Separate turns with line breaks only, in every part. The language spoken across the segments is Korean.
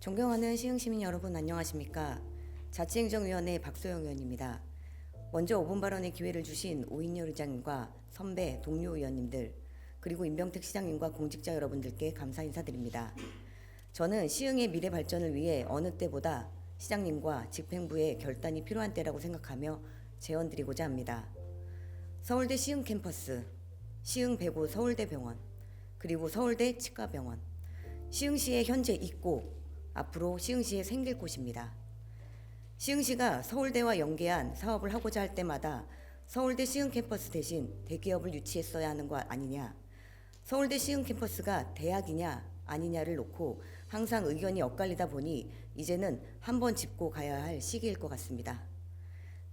존경하는 시흥시민 여러분 안녕하십니까? 자치행정위원회 박소영 의원입니다. 먼저 5분 발언의 기회를 주신 오인열 의장님과 선배 동료 의원님들 그리고 임병택 시장님과 공직자 여러분들께 감사 인사드립니다. 저는 시흥의 미래 발전을 위해 어느 때보다 시장님과 집행부의 결단이 필요한 때라고 생각하며 제언드리고자 합니다. 서울대 시흥 캠퍼스, 시흥 배구 서울대병원, 그리고 서울대 치과병원, 시흥시에 현재 있고 앞으로 시흥시에 생길 곳입니다. 시흥시가 서울대와 연계한 사업을 하고자 할 때마다 서울대 시흥 캠퍼스 대신 대기업을 유치했어야 하는 거 아니냐. 서울대 시흥 캠퍼스가 대학이냐 아니냐를 놓고 항상 의견이 엇갈리다 보니 이제는 한번 짚고 가야 할 시기일 것 같습니다.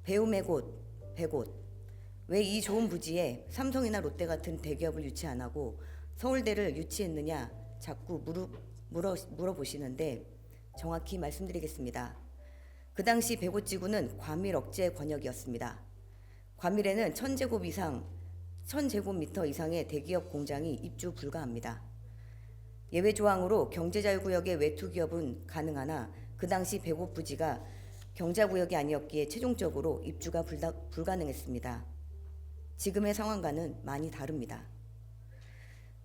배움의 곳, 배곳. 왜 이 좋은 부지에 삼성이나 롯데 같은 대기업을 유치 안 하고 서울대를 유치했느냐 자꾸 물어, 물어, 물어보시는데 정확히 말씀드리겠습니다. 그 당시 배고지구는 과밀 억제 권역이었습니다. 과밀에는 1000제곱 이상, 1000제곱미터 이상의 대기업 공장이 입주 불가합니다. 예외 조항으로 경제자유구역의 외투 기업은 가능하나 그 당시 배고 부지가 경자구역이 아니었기에 최종적으로 입주가 불다, 불가능했습니다. 지금의 상황과는 많이 다릅니다.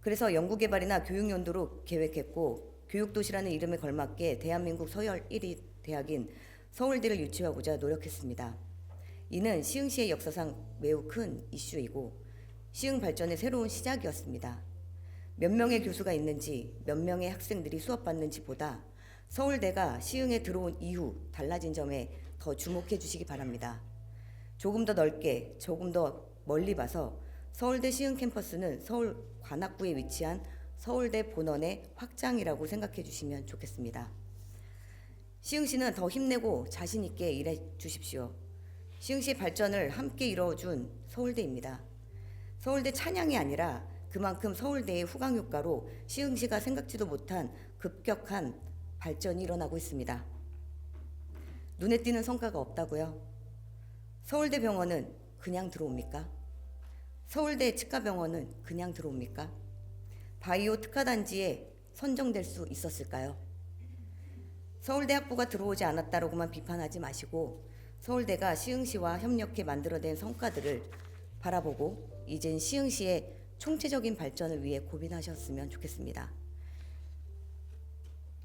그래서 연구개발이나 교육연도로 계획했고 교육도시라는 이름에 걸맞게 대한민국 서열 1위 대학인 서울대를 유치하고자 노력했습니다. 이는 시흥시의 역사상 매우 큰 이슈이고 시흥 발전의 새로운 시작이었습니다. 몇 명의 교수가 있는지 몇 명의 학생들이 수업받는지 보다 서울대가 시흥에 들어온 이후 달라진 점에 더 주목해 주시기 바랍니다. 조금 더 넓게, 조금 더 멀리 봐서 서울대 시흥 캠퍼스는 서울 관악구에 위치한 서울대 본원의 확장이라고 생각해 주시면 좋겠습니다. 시흥 시는 더 힘내고 자신 있게 일해 주십시오. 시흥시 발전을 함께 이뤄준 서울대입니다. 서울대 찬양이 아니라 그만큼 서울대의 후광 효과로 시흥시가 생각지도 못한 급격한 발전이 일어나고 있습니다. 눈에 띄는 성과가 없다고요? 서울대 병원은 그냥 들어옵니까? 서울대 치과병원은 그냥 들어옵니까? 바이오 특화단지에 선정될 수 있었을까요? 서울대 학부가 들어오지 않았다라고만 비판하지 마시고 서울대가 시흥시와 협력해 만들어낸 성과들을 바라보고 이젠 시흥시의 총체적인 발전을 위해 고민하셨으면 좋겠습니다.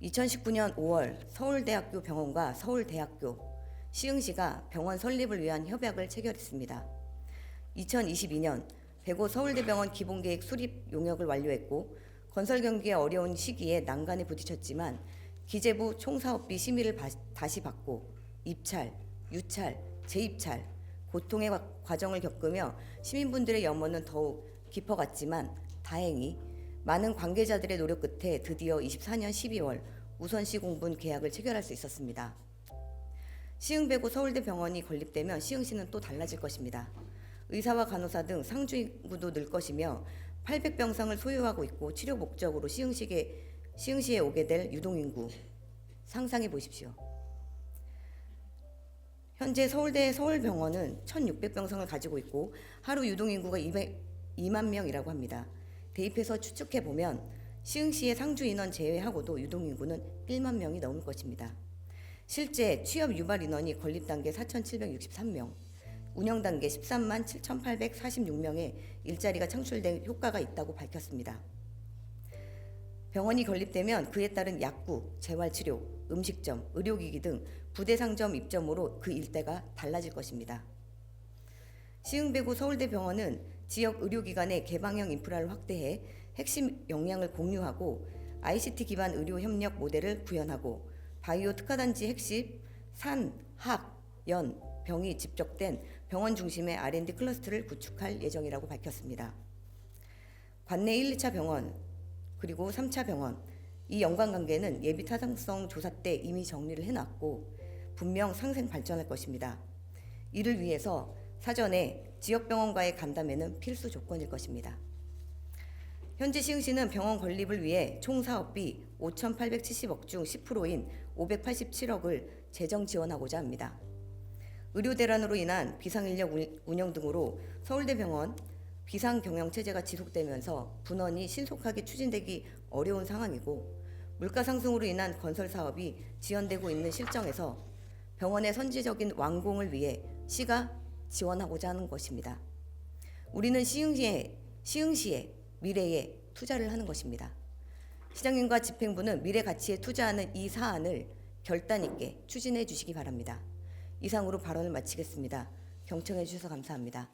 2019년 5월 서울대학교 병원과 서울대학교 시흥시가 병원 설립을 위한 협약을 체결했습니다. 2022년 배고 서울대병원 기본계획 수립 용역을 완료했고 건설 경기의 어려운 시기에 난간에 부딪혔지만 기재부 총사업비 심의를 바- 다시 받고 입찰, 유찰, 재입찰 고통의 과- 과정을 겪으며 시민분들의 염원은 더욱 깊어갔지만 다행히 많은 관계자들의 노력 끝에 드디어 24년 12월 우선시 공분 계약을 체결할 수 있었습니다. 시흥배구 서울대병원이 건립되면 시흥시는 또 달라질 것입니다. 의사와 간호사 등 상주 인구도 늘 것이며 800병상을 소유하고 있고 치료 목적으로 시흥시에, 시흥시에 오게 될 유동인구 상상해 보십시오. 현재 서울대 서울병원은 1,600병상을 가지고 있고 하루 유동인구가 200, 2만 명이라고 합니다. 대입해서 추측해 보면 시흥시의 상주 인원 제외하고도 유동인구는 1만 명이 넘을 것입니다. 실제 취업 유발 인원이 건립 단계 4,763명, 운영 단계 13만 7,846명의 일자리가 창출된 효과가 있다고 밝혔습니다. 병원이 건립되면 그에 따른 약국, 재활치료, 음식점, 의료기기 등 부대 상점 입점으로 그 일대가 달라질 것입니다. 시흥배구 서울대병원은 지역 의료기관의 개방형 인프라를 확대해 핵심 역량을 공유하고 ICT 기반 의료 협력 모델을 구현하고 바이오 특화단지 핵심 산, 학, 연, 병이 집적된 병원 중심의 R&D 클러스터를 구축할 예정이라고 밝혔습니다. 관내 1, 2차 병원 그리고 3차 병원 이 연관관계는 예비 타당성 조사 때 이미 정리를 해놨고 분명 상생 발전할 것입니다. 이를 위해서 사전에 지역병원과의 간담회는 필수 조건일 것입니다. 현재 시흥시는 병원 건립을 위해 총 사업비 5,870억 중 10%인 587억을 재정 지원하고자 합니다. 의료 대란으로 인한 비상인력 운- 운영 등으로 서울대병원 비상 경영 체제가 지속되면서 분원이 신속하게 추진되기 어려운 상황이고 물가 상승으로 인한 건설 사업이 지연되고 있는 실정에서 병원의 선제적인 완공을 위해 시가 지원하고자 하는 것입니다. 우리는 시흥시에 시흥시의 미래에 투자를 하는 것입니다. 시장님과 집행부는 미래 가치에 투자하는 이 사안을 결단 있게 추진해 주시기 바랍니다. 이상으로 발언을 마치겠습니다. 경청해 주셔서 감사합니다.